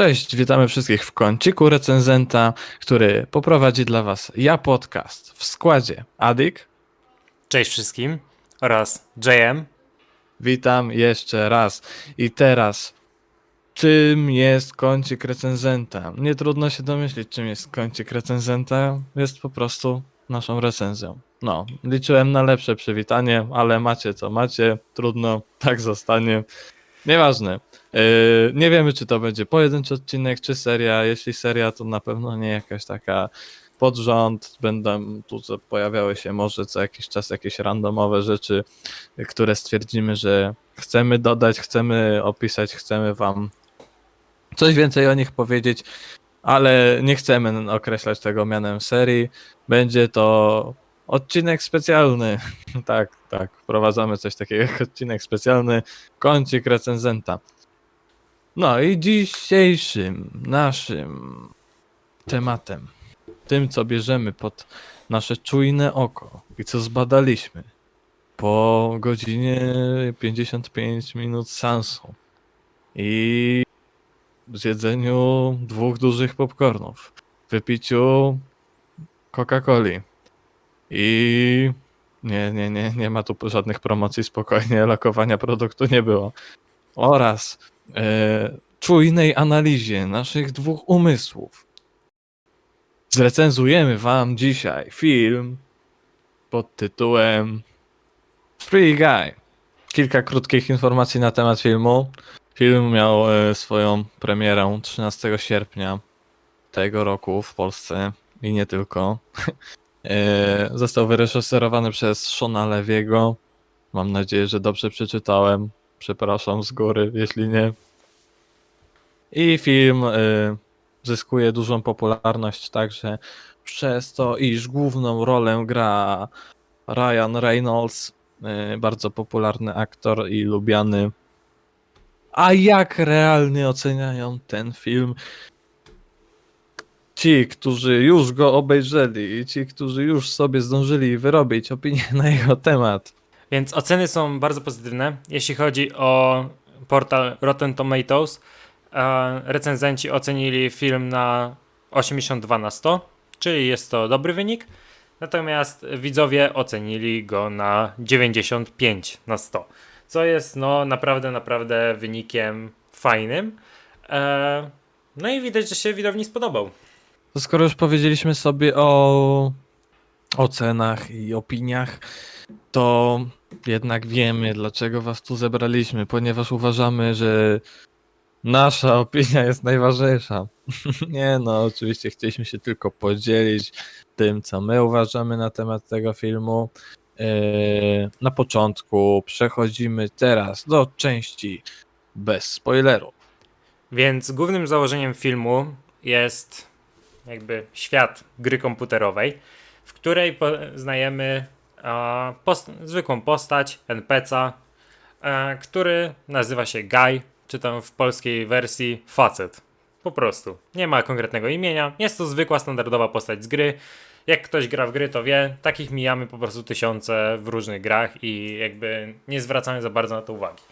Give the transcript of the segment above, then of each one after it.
Cześć, witamy wszystkich w kąciku recenzenta, który poprowadzi dla Was ja podcast w składzie Adik. Cześć wszystkim oraz JM. Witam jeszcze raz. I teraz, czym jest kącik recenzenta? Nie trudno się domyślić, czym jest kącik recenzenta. Jest po prostu naszą recenzją. No, liczyłem na lepsze przywitanie, ale macie co macie, trudno, tak zostanie. Nieważne. Yy, nie wiemy, czy to będzie pojedynczy odcinek, czy seria. Jeśli seria, to na pewno nie jakaś taka pod rząd. Będą tu pojawiały się może co jakiś czas jakieś randomowe rzeczy, które stwierdzimy, że chcemy dodać, chcemy opisać, chcemy wam coś więcej o nich powiedzieć, ale nie chcemy określać tego mianem serii. Będzie to odcinek specjalny. tak, tak, wprowadzamy coś takiego jak odcinek specjalny, kącik recenzenta. No i dzisiejszym naszym tematem, tym co bierzemy pod nasze czujne oko i co zbadaliśmy po godzinie 55 minut sansu i zjedzeniu dwóch dużych popcornów, wypiciu Coca-Coli i nie, nie, nie, nie ma tu żadnych promocji, spokojnie, lokowania produktu nie było. Oraz e, czujnej analizie naszych dwóch umysłów. Zrecenzujemy Wam dzisiaj film pod tytułem Free Guy. Kilka krótkich informacji na temat filmu. Film miał e, swoją premierę 13 sierpnia tego roku w Polsce i nie tylko. E, Został wyreżyserowany przez Shona Lewiego. Mam nadzieję, że dobrze przeczytałem. Przepraszam z góry, jeśli nie. I film y, zyskuje dużą popularność także przez to, iż główną rolę gra Ryan Reynolds, y, bardzo popularny aktor i lubiany. A jak realnie oceniają ten film ci, którzy już go obejrzeli i ci, którzy już sobie zdążyli wyrobić opinię na jego temat? Więc oceny są bardzo pozytywne. Jeśli chodzi o portal Rotten Tomatoes, e, recenzenci ocenili film na 82 na 100, czyli jest to dobry wynik. Natomiast widzowie ocenili go na 95 na 100, co jest no naprawdę, naprawdę wynikiem fajnym. E, no i widać, że się widowni spodobał. To skoro już powiedzieliśmy sobie o ocenach i opiniach, to jednak wiemy, dlaczego was tu zebraliśmy, ponieważ uważamy, że nasza opinia jest najważniejsza. Nie no, oczywiście chcieliśmy się tylko podzielić tym, co my uważamy na temat tego filmu. Yy, Na początku przechodzimy teraz do części bez spoilerów. Więc głównym założeniem filmu jest jakby świat gry komputerowej, w której poznajemy post- zwykłą postać, NPC'a, e, który nazywa się Guy, czy tam w polskiej wersji facet. Po prostu. Nie ma konkretnego imienia. Jest to zwykła, standardowa postać z gry. Jak ktoś gra w gry, to wie, takich mijamy po prostu tysiące w różnych grach i jakby nie zwracamy za bardzo na to uwagi.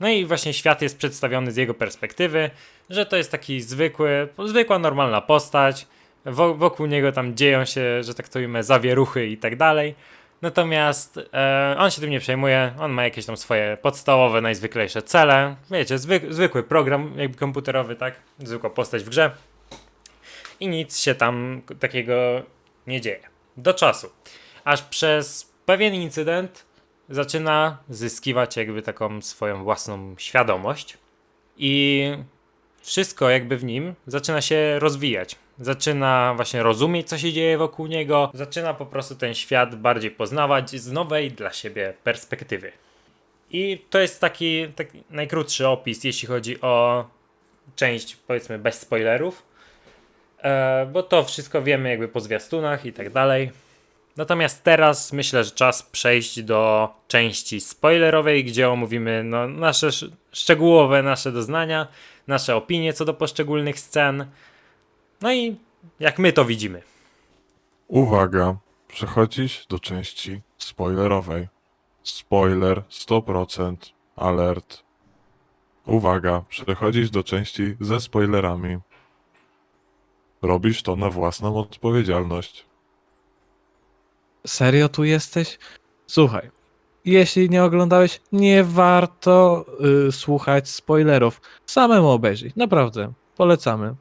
No i właśnie świat jest przedstawiony z jego perspektywy, że to jest taki zwykły, zwykła, normalna postać. Wo- wokół niego tam dzieją się, że tak to ujmę, zawieruchy i tak dalej. Natomiast e, on się tym nie przejmuje, on ma jakieś tam swoje podstawowe, najzwyklejsze cele. Wiecie, zwyk- zwykły program jakby komputerowy, tak? Zwykła postać w grze. I nic się tam takiego nie dzieje. Do czasu. Aż przez pewien incydent zaczyna zyskiwać jakby taką swoją własną świadomość i wszystko jakby w nim zaczyna się rozwijać. Zaczyna właśnie rozumieć, co się dzieje wokół niego, zaczyna po prostu ten świat bardziej poznawać z nowej dla siebie perspektywy. I to jest taki, taki najkrótszy opis, jeśli chodzi o część, powiedzmy, bez spoilerów, e, bo to wszystko wiemy jakby po zwiastunach i tak dalej. Natomiast teraz myślę, że czas przejść do części spoilerowej, gdzie omówimy no, nasze sz- szczegółowe nasze doznania, nasze opinie co do poszczególnych scen. No i jak my to widzimy. Uwaga, przechodzisz do części spoilerowej. Spoiler 100%, alert. Uwaga, przechodzisz do części ze spoilerami. Robisz to na własną odpowiedzialność. Serio tu jesteś? Słuchaj, jeśli nie oglądałeś, nie warto y, słuchać spoilerów. Samemu obejrzyj, naprawdę, polecamy.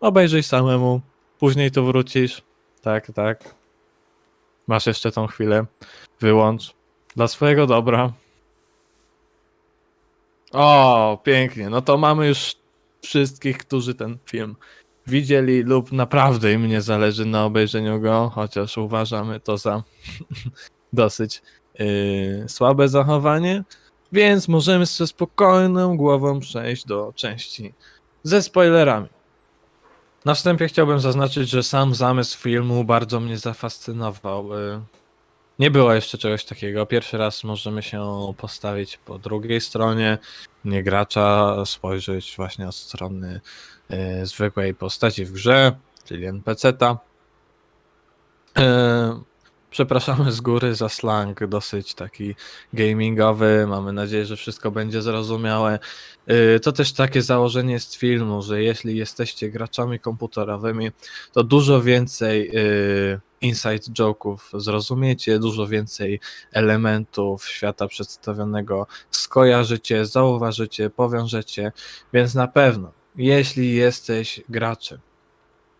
Obejrzyj samemu, później tu wrócisz. Tak, tak. Masz jeszcze tą chwilę. Wyłącz. Dla swojego dobra. O, pięknie. No to mamy już wszystkich, którzy ten film widzieli lub naprawdę im nie zależy na obejrzeniu go, chociaż uważamy to za dosyć yy, słabe zachowanie, więc możemy ze spokojną głową przejść do części ze spoilerami. Na wstępie chciałbym zaznaczyć, że sam zamysł filmu bardzo mnie zafascynował. Yy, Nie było jeszcze czegoś takiego. Pierwszy raz możemy się postawić po drugiej stronie, nie gracza, spojrzeć właśnie od strony yy, zwykłej postaci w grze, czyli NPC-ta. E, Przepraszamy z góry za slang dosyć taki gamingowy. Mamy nadzieję, że wszystko będzie zrozumiałe. E, To też takie założenie jest filmu, że jeśli jesteście graczami komputerowymi, to dużo więcej e, inside joke'ów zrozumiecie, dużo więcej elementów świata przedstawionego skojarzycie, zauważycie, powiążecie, więc na pewno, jeśli jesteś graczem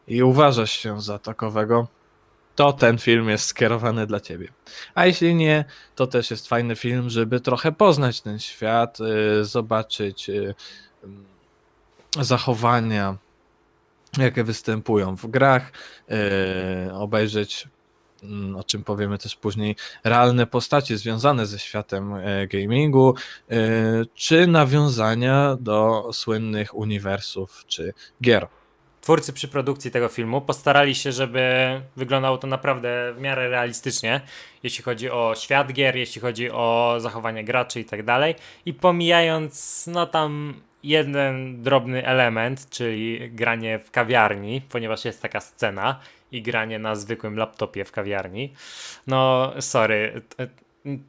i uważasz się za takowego, to ten film jest skierowany dla ciebie. A jeśli nie, to też jest fajny film, żeby trochę poznać ten świat, y, zobaczyć y, mm, zachowania, jakie występują w grach, y, obejrzeć, mm, o czym powiemy też później, realne postacie związane ze światem gamingu, czy nawiązania do słynnych uniwersów czy gier. Twórcy przy produkcji tego filmu postarali się, żeby wyglądało to naprawdę w miarę realistycznie, jeśli chodzi o świat gier, jeśli chodzi o zachowanie graczy i tak dalej. I pomijając, no tam jeden drobny element, czyli granie w kawiarni, ponieważ jest taka scena i granie na zwykłym laptopie w kawiarni. No, sorry,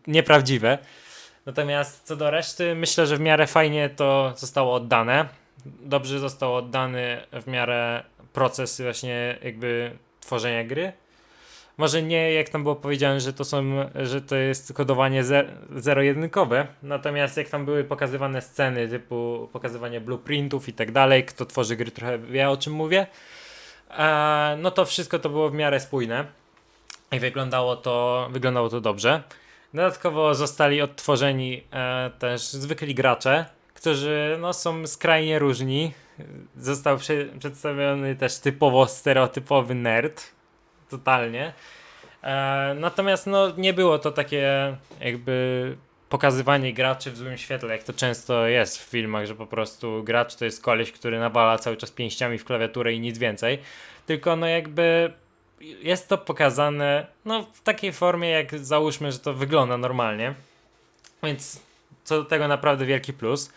nieprawdziwe. Natomiast co do reszty, myślę, że w miarę fajnie to zostało oddane dobrze został oddany w miarę proces właśnie jakby tworzenia gry. Może nie jak tam było powiedziane, że to są, że to jest kodowanie ze- zero-jedynkowe, natomiast jak tam były pokazywane sceny typu pokazywanie blueprintów i tak dalej, kto tworzy gry trochę wie o czym mówię, e, no to wszystko to było w miarę spójne i wyglądało to, wyglądało to dobrze. Dodatkowo zostali odtworzeni e, też zwykli gracze, którzy no, są skrajnie różni. Został prze- przedstawiony też typowo stereotypowy nerd. Totalnie. E, natomiast no, nie było to takie jakby pokazywanie graczy w złym świetle, jak to często jest w filmach, że po prostu gracz to jest koleś, który nawala cały czas pięściami w klawiaturę i nic więcej. Tylko no jakby jest to pokazane no, w takiej formie, jak załóżmy, że to wygląda normalnie. Więc co do tego naprawdę wielki plus.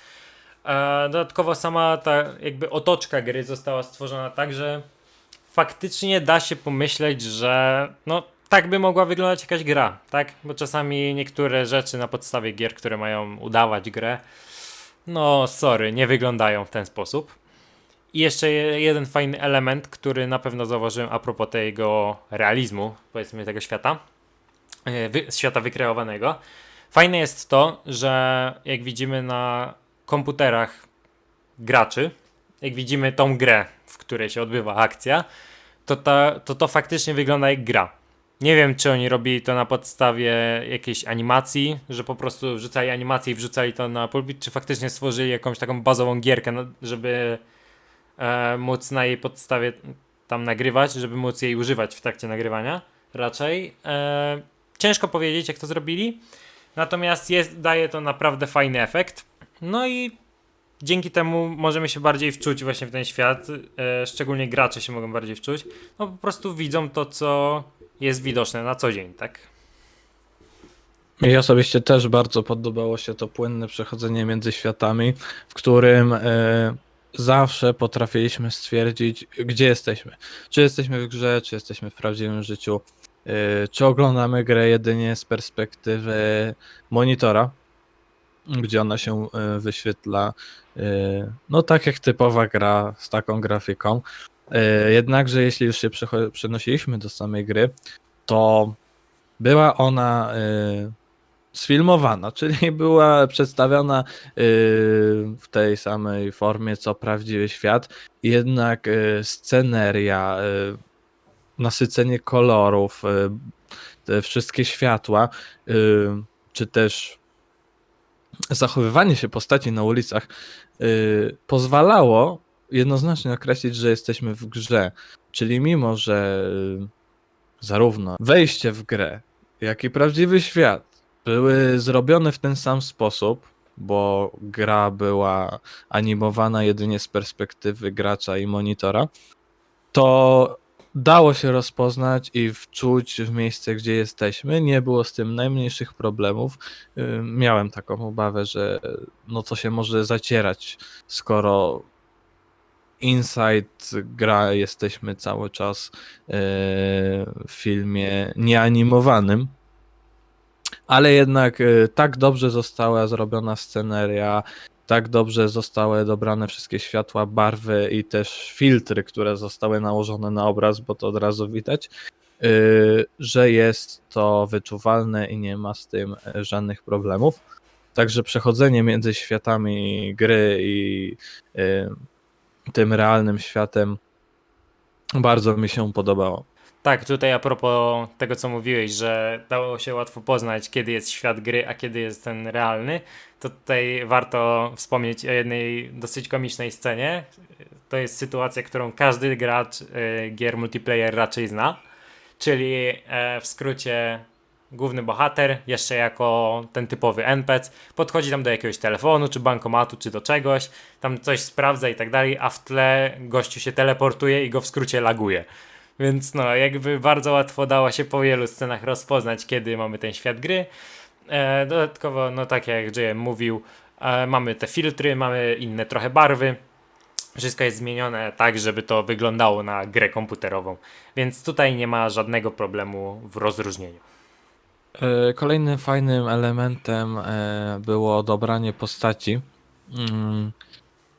E, dodatkowo sama ta jakby otoczka gry została stworzona tak, że faktycznie da się pomyśleć, że no tak by mogła wyglądać jakaś gra, tak? Bo czasami niektóre rzeczy na podstawie gier, które mają udawać grę, no sorry, nie wyglądają w ten sposób. I jeszcze je- jeden fajny element, który na pewno zauważyłem a propos tego realizmu, powiedzmy tego świata, e, wy, świata wykreowanego. Fajne jest to, że jak widzimy na komputerach graczy, jak widzimy tą grę, w której się odbywa akcja, to, ta, to to faktycznie wygląda jak gra. Nie wiem, czy oni robili to na podstawie jakiejś animacji, że po prostu wrzucali animację i wrzucali to na pulpit, czy faktycznie stworzyli jakąś taką bazową gierkę, no, żeby e, móc na jej podstawie tam nagrywać, żeby móc jej używać w trakcie nagrywania raczej. E, ciężko powiedzieć, jak to zrobili, natomiast jest, daje to naprawdę fajny efekt. No i dzięki temu możemy się bardziej wczuć właśnie w ten świat, e, szczególnie gracze się mogą bardziej wczuć, no po prostu widzą to, co jest widoczne na co dzień, tak? Mi osobiście też bardzo podobało się to płynne przechodzenie między światami, w którym e, zawsze potrafiliśmy stwierdzić, gdzie jesteśmy. Czy jesteśmy w grze, czy jesteśmy w prawdziwym życiu, czy oglądamy grę jedynie z perspektywy monitora, gdzie ona się e, wyświetla, e, no tak jak typowa gra z taką grafiką. E, Jednakże jeśli już się przenosiliśmy do samej gry, to była ona e, sfilmowana, czyli była przedstawiona e, w tej samej formie co prawdziwy świat, jednak e, sceneria, e, nasycenie kolorów, e, te wszystkie światła, e, czy też zachowywanie się postaci na ulicach y, pozwalało jednoznacznie określić, że jesteśmy w grze. Czyli mimo, że y, zarówno wejście w grę, jak i prawdziwy świat były zrobione w ten sam sposób, bo gra była animowana jedynie z perspektywy gracza i monitora, to dało się rozpoznać i wczuć w miejsce, gdzie jesteśmy. Nie było z tym najmniejszych problemów. Miałem taką obawę, że no to się może zacierać, skoro inside gra jesteśmy cały czas y, w filmie nieanimowanym. Ale jednak y, tak dobrze została zrobiona sceneria, tak dobrze zostały dobrane wszystkie światła, barwy i też filtry, które zostały nałożone na obraz, bo to od razu widać, y, że jest to wyczuwalne i nie ma z tym e, żadnych problemów. Także przechodzenie między światami gry i y, tym realnym światem bardzo mi się podobało. Tak, tutaj a propos tego, co mówiłeś, że dało się łatwo poznać, kiedy jest świat gry, a kiedy jest ten realny, to tutaj warto wspomnieć o jednej dosyć komicznej scenie. To jest sytuacja, którą każdy gracz e, gier multiplayer raczej zna, czyli e, w skrócie główny bohater, jeszcze jako ten typowy NPC, podchodzi tam do jakiegoś telefonu, czy bankomatu, czy do czegoś, tam coś sprawdza i tak dalej, a w tle gościu się teleportuje i go w skrócie laguje. Więc no, jakby bardzo łatwo dało się po wielu scenach rozpoznać, kiedy mamy ten świat gry. E, dodatkowo, no tak jak JM mówił, e, mamy te filtry, mamy inne trochę barwy. Wszystko jest zmienione tak, żeby to wyglądało na grę komputerową. Więc tutaj nie ma żadnego problemu w rozróżnieniu. E, Kolejnym fajnym elementem e, było dobranie postaci, mm,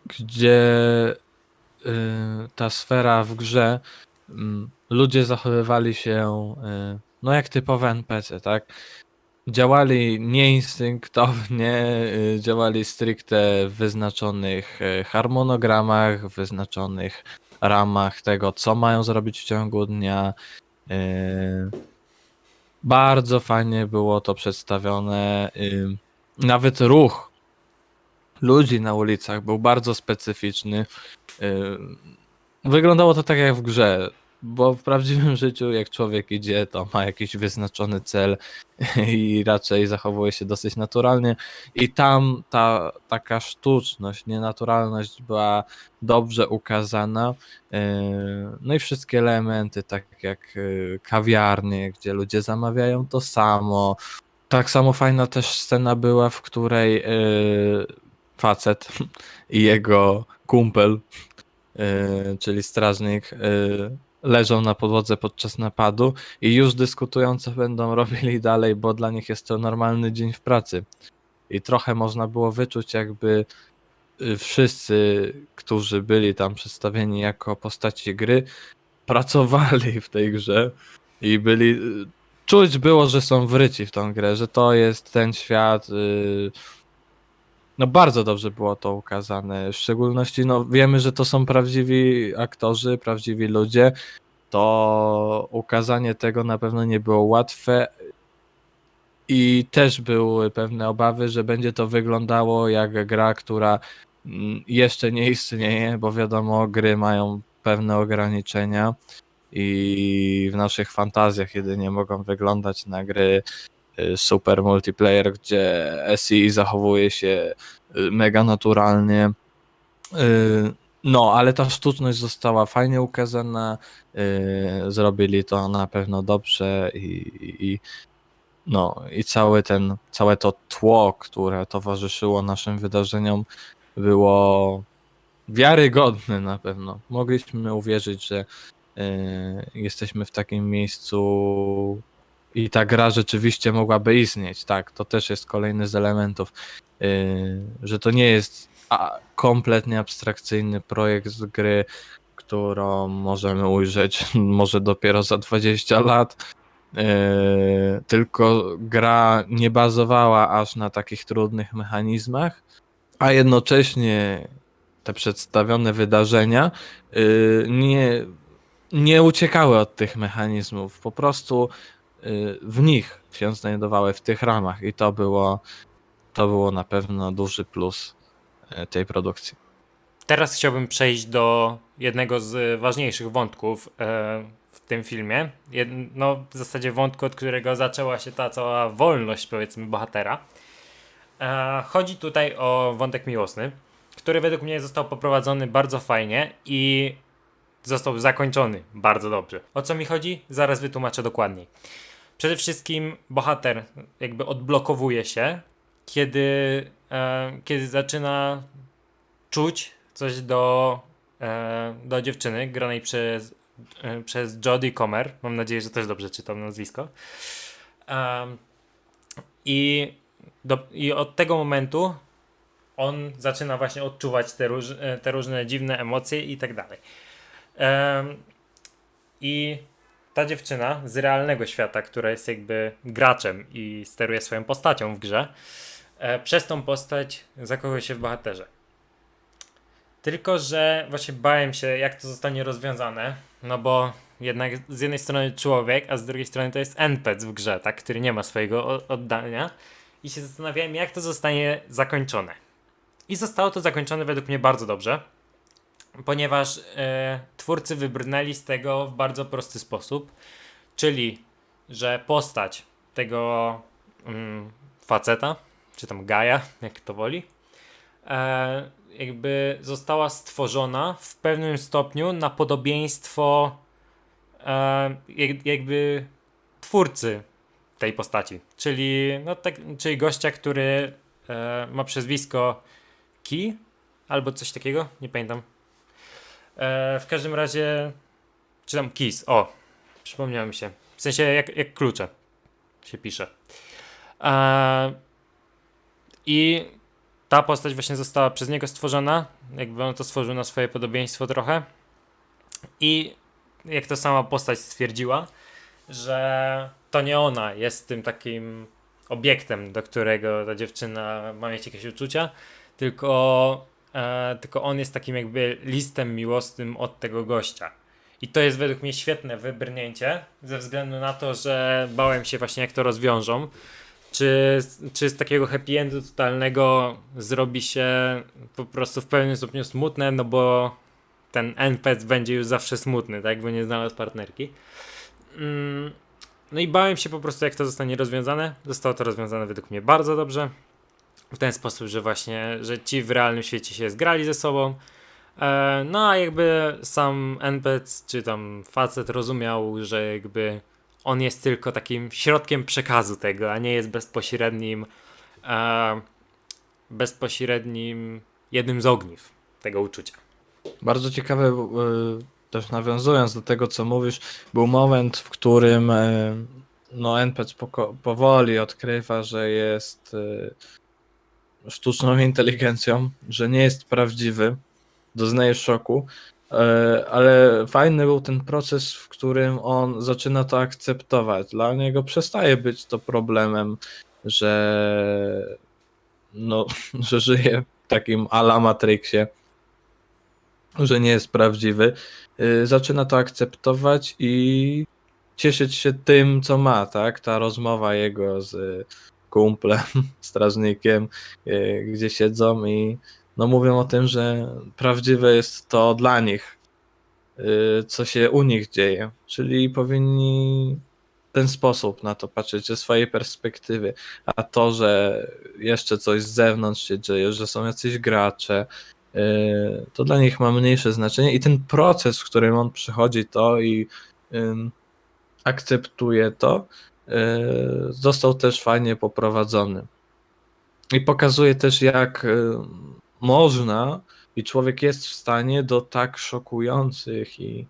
gdzie y, ta sfera w grze ludzie zachowywali się y, no jak typowe NPC, tak? Działali nieinstynktownie, y, działali stricte w wyznaczonych y, harmonogramach, wyznaczonych ramach tego, co mają zrobić w ciągu dnia. bardzo fajnie było to przedstawione. Nawet ruch ludzi na ulicach był bardzo specyficzny. Wyglądało to tak jak w grze, bo w prawdziwym życiu, jak człowiek idzie, to ma jakiś wyznaczony cel i raczej zachowuje się dosyć naturalnie. I tam ta taka sztuczność, nienaturalność była dobrze ukazana. Yy, No i wszystkie elementy, tak jak yy, kawiarnie, gdzie ludzie zamawiają to samo. Tak samo fajna też scena była, w której yy, facet i jego kumpel, czyli strażnik, yy, leżą na podłodze podczas napadu i już dyskutują, co będą robili dalej, bo dla nich jest to normalny dzień w pracy. I trochę można było wyczuć, jakby y, wszyscy, którzy byli tam przedstawieni jako postaci gry, pracowali w tej grze i byli. y, Czuć było, że są wryci w tą grę, że to jest ten świat. No bardzo dobrze było to ukazane. W szczególności no, wiemy, że to są prawdziwi aktorzy, prawdziwi ludzie. To ukazanie tego na pewno nie było łatwe. I też były pewne obawy, że będzie to wyglądało jak gra, która mm, jeszcze nie istnieje, bo wiadomo, gry mają pewne ograniczenia i w naszych fantazjach jedynie mogą wyglądać na gry super multiplayer, gdzie SI zachowuje się y, mega naturalnie. Y, No, ale ta sztuczność została fajnie ukazana, y, zrobili to na pewno dobrze i, i no i cały ten, całe to tło, które towarzyszyło naszym wydarzeniom było wiarygodne na pewno. Mogliśmy uwierzyć, że y, jesteśmy w takim miejscu i ta gra rzeczywiście mogłaby istnieć. Tak, to też jest kolejny z elementów, yy, że to nie jest kompletnie abstrakcyjny projekt z gry, którą możemy ujrzeć może dopiero za 20 lat. yy, tylko gra nie bazowała aż na takich trudnych mechanizmach, a jednocześnie te przedstawione wydarzenia yy, nie, nie uciekały od tych mechanizmów. Po prostu w nich się znajdowały, w tych ramach, i to było, to było na pewno duży plus yy, tej produkcji. Teraz chciałbym przejść do jednego z ważniejszych wątków e, w tym filmie. No, w zasadzie wątku, od którego zaczęła się ta cała wolność, powiedzmy, bohatera. E, chodzi tutaj o wątek miłosny, który według mnie został poprowadzony bardzo fajnie i został zakończony bardzo dobrze. O co mi chodzi? Zaraz wytłumaczę dokładniej. Przede wszystkim bohater jakby odblokowuje się, kiedy, e, kiedy zaczyna czuć coś do, e, do dziewczyny granej przez, e, przez Jodie Comer. Mam nadzieję, że też dobrze czytam nazwisko. Em, i, do, I od tego momentu on zaczyna właśnie odczuwać te, róż, e, te różne dziwne emocje i tak dalej. Em, I ta dziewczyna z realnego świata, która jest jakby graczem i steruje swoją postacią w grze, e, przez tą postać zakochuje się w bohaterze. Tylko, że właśnie bałem się, jak to zostanie rozwiązane, no bo jednak z jednej strony człowiek, a z drugiej strony to jest NPC w grze, tak, który nie ma swojego oddania. I się zastanawiałem, jak to zostanie zakończone. I zostało to zakończone według mnie bardzo dobrze, ponieważ e, twórcy wybrnęli z tego w bardzo prosty sposób, czyli, że postać tego mm, faceta, czy tam Gaja, jak to woli, e, jakby została stworzona w pewnym stopniu na podobieństwo e, jak, jakby twórcy tej postaci, czyli, no, tak, czyli gościa, który e, ma przezwisko Key albo coś takiego, nie pamiętam. E, w każdym razie, czy tam Keys, o, przypomniałem mi się, w sensie jak, jak klucze się pisze. E, I ta postać właśnie została przez niego stworzona, jakby on to stworzył na swoje podobieństwo trochę. I jak to sama postać stwierdziła, że to nie ona jest tym takim obiektem, do którego ta dziewczyna ma mieć jakieś uczucia, tylko, e, tylko on jest takim jakby listem miłosnym od tego gościa. I to jest według mnie świetne wybrnięcie, ze względu na to, że bałem się właśnie jak to rozwiążą. Czy, czy z takiego happy endu totalnego zrobi się po prostu w pewnym stopniu smutne, no bo ten NPC będzie już zawsze smutny, tak, bo nie znalazł partnerki. Mm, no i bałem się po prostu, jak to zostanie rozwiązane. Zostało to rozwiązane według mnie bardzo dobrze. W ten sposób, że właśnie, że ci w realnym świecie się zgrali ze sobą. E, no a jakby sam NPC, czy tam facet rozumiał, że jakby on jest tylko takim środkiem przekazu tego, a nie jest bezpośrednim e, bezpośrednim jednym z ogniw tego uczucia. Bardzo ciekawe, y, też nawiązując do tego, co mówisz, był moment, w którym y, no, NPC powoli odkrywa, że jest y, sztuczną inteligencją, że nie jest prawdziwy, doznaje szoku, y, ale fajny był ten proces, w którym on zaczyna to akceptować. Dla niego przestaje być to problemem, że no, że żyje w takim ala Matrixie, że nie jest prawdziwy, y, zaczyna to akceptować i cieszyć się tym, co ma, tak? Ta rozmowa jego z kumplem, strażnikiem, y, gdzie siedzą i no mówią o tym, że prawdziwe jest to dla nich, y, co się u nich dzieje, czyli powinni w ten sposób na to patrzeć ze swojej perspektywy, a to, że jeszcze coś z zewnątrz się dzieje, że są jacyś gracze, Yy, to dla nich ma mniejsze znaczenie. I ten proces, w którym on przychodzi to i akceptuje to, został też fajnie poprowadzony. I pokazuje też, jak yy, można i człowiek jest w stanie do tak szokujących i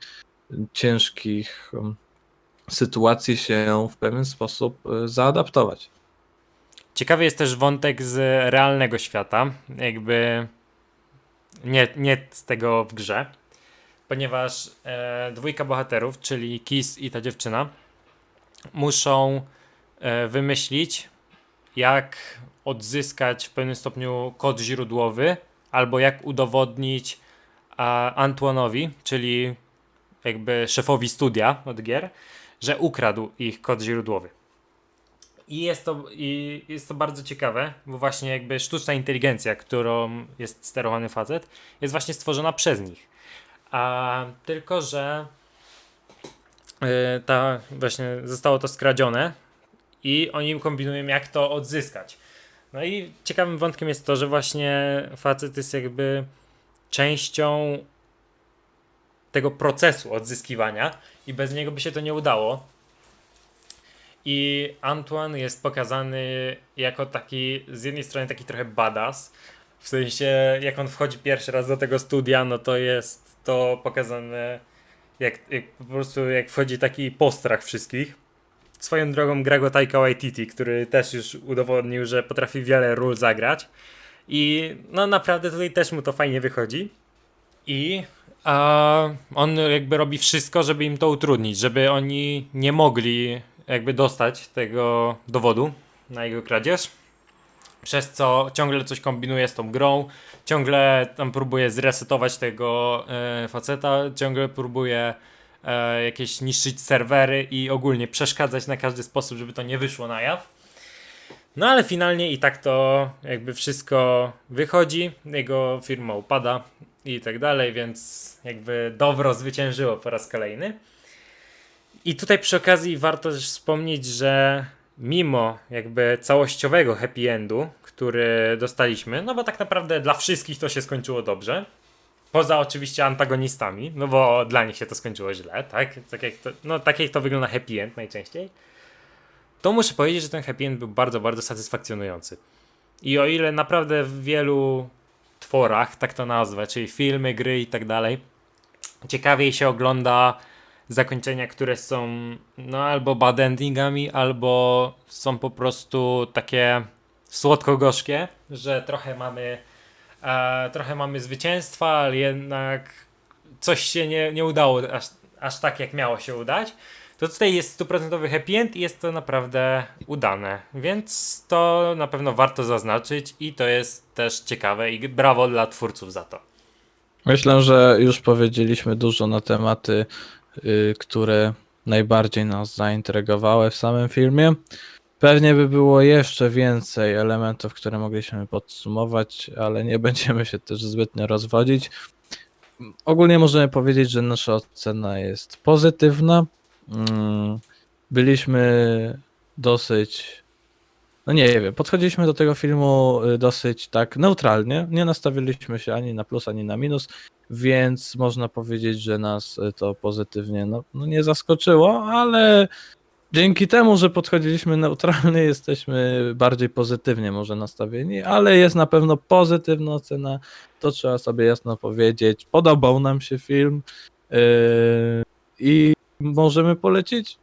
ciężkich ym, sytuacji się w pewien sposób y, zaadaptować. Ciekawy jest też wątek z realnego świata, jakby nie, nie z tego w grze, ponieważ e, dwójka bohaterów, czyli Kiss i ta dziewczyna, muszą e, wymyślić, jak odzyskać w pewnym stopniu kod źródłowy, albo jak udowodnić Antoinowi, czyli jakby szefowi studia od gier, że ukradł ich kod źródłowy. I jest to, i jest to bardzo ciekawe, bo właśnie jakby sztuczna inteligencja, którą jest sterowany facet, jest właśnie stworzona przez nich. A tylko, że ta właśnie zostało to skradzione i oni kombinują jak to odzyskać. No i ciekawym wątkiem jest to, że właśnie facet jest jakby częścią tego procesu odzyskiwania i bez niego by się to nie udało. I Antoine jest pokazany jako taki, z jednej strony taki trochę badass, w sensie jak on wchodzi pierwszy raz do tego studia, no to jest to pokazane jak, jak po prostu jak wchodzi taki postrach wszystkich. Swoją drogą gra go Taika Waititi, który też już udowodnił, że potrafi wiele ról zagrać. I no naprawdę tutaj też mu to fajnie wychodzi. I a on jakby robi wszystko, żeby im to utrudnić, żeby oni nie mogli jakby dostać tego dowodu na jego kradzież. Przez co ciągle coś kombinuje z tą grą, ciągle tam próbuje zresetować tego e, faceta, ciągle próbuje jakieś niszczyć serwery i ogólnie przeszkadzać na każdy sposób, żeby to nie wyszło na jaw. No ale finalnie i tak to jakby wszystko wychodzi, jego firma upada i tak dalej, więc jakby dobro zwyciężyło po raz kolejny. I tutaj przy okazji warto też wspomnieć, że mimo jakby całościowego happy endu, który dostaliśmy, no bo tak naprawdę dla wszystkich to się skończyło dobrze. Poza oczywiście antagonistami, no bo dla nich się to skończyło źle, tak? Tak jak to, no tak jak to wygląda happy end najczęściej. To muszę powiedzieć, że ten happy end był bardzo, bardzo satysfakcjonujący. I o ile naprawdę w wielu tworach, tak to nazwę, czyli filmy, gry i tak dalej, ciekawiej się ogląda zakończenia, które są no albo bad endingami, albo są po prostu takie słodko-gorzkie, że trochę mamy e, trochę mamy zwycięstwa, ale jednak coś się nie, nie udało aż, aż tak, jak miało się udać. To tutaj jest stuprocentowy happy end i jest to naprawdę udane, więc to na pewno warto zaznaczyć i to jest też ciekawe i brawo dla twórców za to. Myślę, że już powiedzieliśmy dużo na tematy, które najbardziej nas zaintrygowały w samym filmie. Pewnie by było jeszcze więcej elementów, które mogliśmy podsumować, ale nie będziemy się też zbytnio rozwodzić. Ogólnie możemy powiedzieć, że nasza ocena jest pozytywna. Mm, Byliśmy dosyć. No nie wiem, podchodziliśmy do tego filmu y, dosyć tak neutralnie. Nie nastawiliśmy się ani na plus, ani na minus, więc można powiedzieć, że nas y, to pozytywnie no, no nie zaskoczyło, ale dzięki temu, że podchodziliśmy neutralnie, jesteśmy bardziej pozytywnie może nastawieni, ale jest na pewno pozytywna ocena, to trzeba sobie jasno powiedzieć. Podobał nam się film yy, i możemy polecić.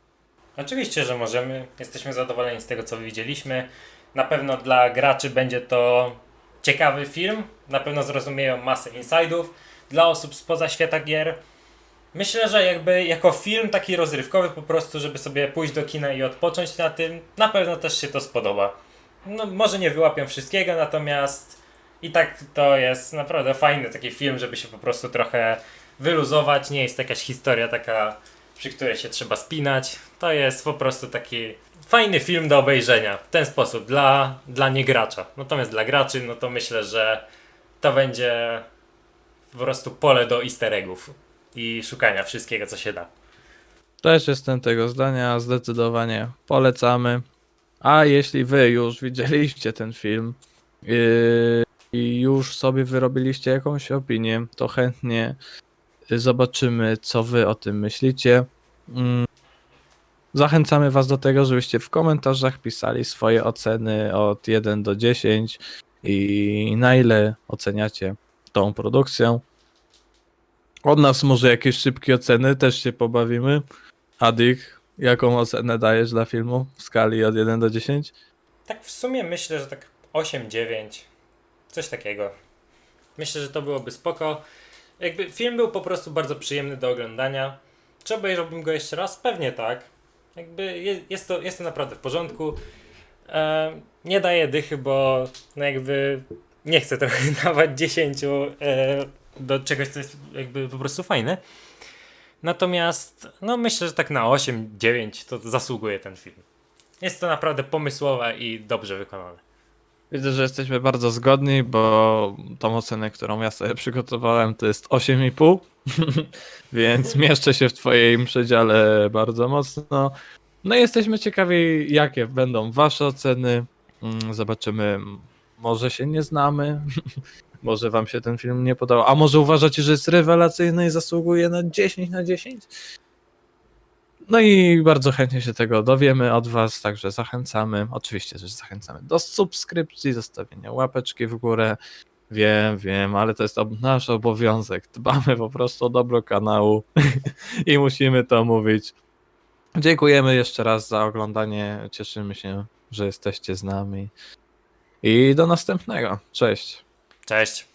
Oczywiście, że możemy. Jesteśmy zadowoleni z tego, co widzieliśmy. Na pewno dla graczy będzie to ciekawy film. Na pewno zrozumieją masę inside'ów. Dla osób spoza świata gier. Myślę, że jakby jako film taki rozrywkowy po prostu, żeby sobie pójść do kina i odpocząć na tym, na pewno też się to spodoba. No może nie wyłapią wszystkiego, natomiast i tak to jest naprawdę fajny taki film, żeby się po prostu trochę wyluzować. Nie jest to jakaś historia taka przy której się trzeba spinać. To jest po prostu taki fajny film do obejrzenia w ten sposób dla, dla niegracza. Natomiast dla graczy, no to myślę, że to będzie po prostu pole do easter eggów i szukania wszystkiego, co się da. Też jestem tego zdania, zdecydowanie polecamy. A jeśli wy już widzieliście ten film yy, i już sobie wyrobiliście jakąś opinię, to chętnie zobaczymy, co wy o tym myślicie. Mm, Zachęcamy was do tego, żebyście w komentarzach pisali swoje oceny od 1 do 10 i na ile oceniacie tą produkcję. Od nas może jakieś szybkie oceny, też się pobawimy. Adik, Jaką ocenę dajesz dla filmu w skali od 1 do 10? Tak w sumie myślę, że tak 8-9. Coś takiego. Myślę, że to byłoby spoko. Jakby film był po prostu bardzo przyjemny do oglądania. Czy obejrzałbym go jeszcze raz? Pewnie tak. Jakby je, jest, to, jest to naprawdę w porządku. E, nie daję dychy, bo no jakby nie chcę trochę dawać 10 e, do czegoś, co jest jakby po prostu fajne. Natomiast no myślę, że tak na 8-9 to zasługuje ten film. Jest to naprawdę pomysłowe i dobrze wykonane. Widzę, że jesteśmy bardzo zgodni, bo tą ocenę, którą ja sobie przygotowałem, to jest 8,5, więc mieszczę się w Twoim przedziale bardzo mocno. No i jesteśmy ciekawi, jakie będą Wasze oceny. Mm, Zobaczymy, może się nie znamy, może Wam się ten film nie podobał, a może uważacie, że jest rewelacyjny i zasługuje na 10 na 10? No i bardzo chętnie się tego dowiemy od Was, także zachęcamy. Oczywiście też zachęcamy do subskrypcji, zostawienia łapeczki w górę. Wiem, wiem, ale to jest nasz obowiązek. Dbamy po prostu o dobro kanału i musimy to mówić. Dziękujemy jeszcze raz za oglądanie. Cieszymy się, że jesteście z nami. I do następnego. Cześć. Cześć!